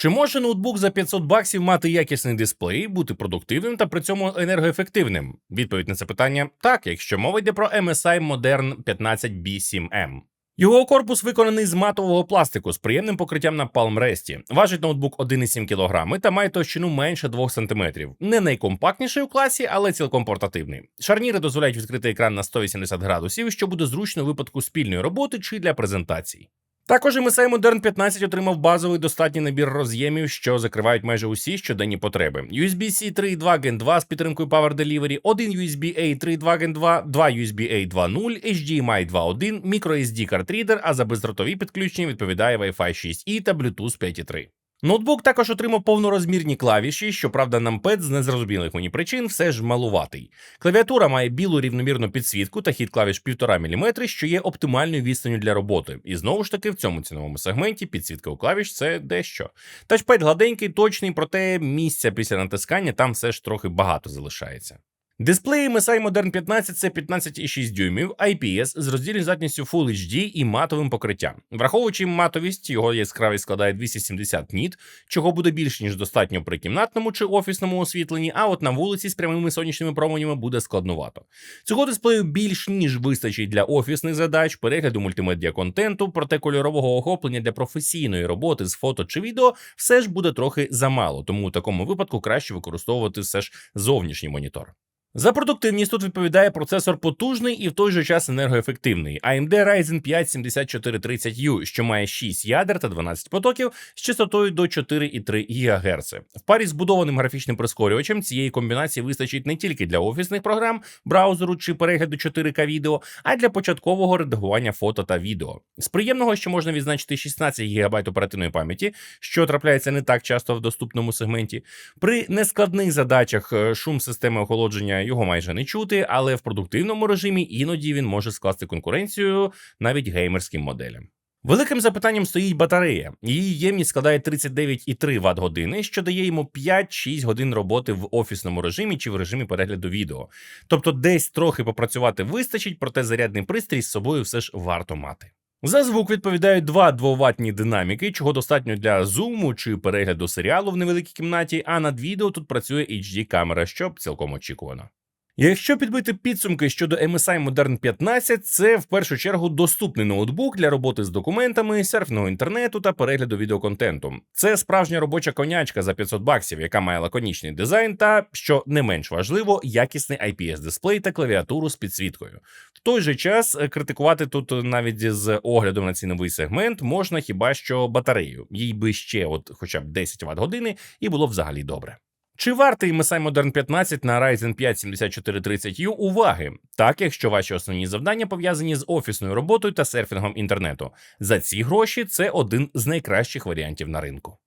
Чи може ноутбук за 500 баксів мати якісний дисплей, бути продуктивним та при цьому енергоефективним? Відповідь на це питання так, якщо мова йде про MSI Modern 15B7M. Його корпус виконаний з матового пластику з приємним покриттям на палмресті. Важить ноутбук 1,7 кг та має товщину менше 2 см. Не найкомпактніший у класі, але цілком портативний. Шарніри дозволяють відкрити екран на 180 градусів, що буде зручно у випадку спільної роботи чи для презентацій. Також і Мисей Modern 15 отримав базовий достатній набір роз'ємів, що закривають майже усі щоденні потреби. USB-C 3.2 Gen 2 з підтримкою Power Delivery, один USB-A 3.2 Gen 2, два USB-A 2.0, HDMI 2.1, microSD картрідер, а за бездротові підключення відповідає Wi-Fi 6E та Bluetooth 5.3. Ноутбук також отримав повнорозмірні клавіші, щоправда, нампед з незрозумілих мені причин все ж малуватий. Клавіатура має білу рівномірну підсвітку та хід клавіш 1,5 мм, що є оптимальною відстанню для роботи. І знову ж таки, в цьому ціновому сегменті підсвітка у клавіш це дещо. Тачпед гладенький, точний, проте місця після натискання там все ж трохи багато залишається. Дисплей MSI Modern 15 це 15,6 дюймів, IPS з роздільною здатністю Full HD і матовим покриттям. Враховуючи матовість, його яскравість складає 270 ніт, чого буде більш ніж достатньо при кімнатному чи офісному освітленні, а от на вулиці з прямими сонячними променями буде складнувато. Цього дисплею більш ніж вистачить для офісних задач, перегляду мультимедіа контенту, проте кольорового охоплення для професійної роботи з фото чи відео все ж буде трохи замало, тому у такому випадку краще використовувати все ж зовнішній монітор. За продуктивність тут відповідає процесор потужний і в той же час енергоефективний AMD Ryzen 5 7430U, що має 6 ядер та 12 потоків з частотою до 4,3 ГГц. В парі з будованим графічним прискорювачем цієї комбінації вистачить не тільки для офісних програм, браузеру чи перегляду 4К відео, а й для початкового редагування фото та відео. З приємного, що можна відзначити 16 ГБ оперативної пам'яті, що трапляється не так часто в доступному сегменті. При нескладних задачах е, шум системи охолодження його майже не чути, але в продуктивному режимі іноді він може скласти конкуренцію навіть геймерським моделям. Великим запитанням стоїть батарея. Її ємність складає 39,3 Вт години, що дає йому 5-6 годин роботи в офісному режимі чи в режимі перегляду відео. Тобто десь трохи попрацювати вистачить, проте зарядний пристрій з собою все ж варто мати. За звук відповідають два двоватні динаміки, чого достатньо для зуму чи перегляду серіалу в невеликій кімнаті, а над відео тут працює HD камера, що цілком очікувано. Якщо підбити підсумки щодо MSI Modern 15, це в першу чергу доступний ноутбук для роботи з документами, серфного інтернету та перегляду відеоконтенту. Це справжня робоча конячка за 500 баксів, яка має лаконічний дизайн та, що не менш важливо, якісний IPS дисплей та клавіатуру з підсвіткою. В той же час е, критикувати тут навіть з оглядом на ціновий сегмент можна хіба що батарею. Їй би ще, от хоча б 10 Вт години, і було взагалі добре. Чи вартий MSI Modern 15 на Ryzen 5 7430U уваги? Так, якщо ваші основні завдання пов'язані з офісною роботою та серфінгом інтернету. За ці гроші це один з найкращих варіантів на ринку.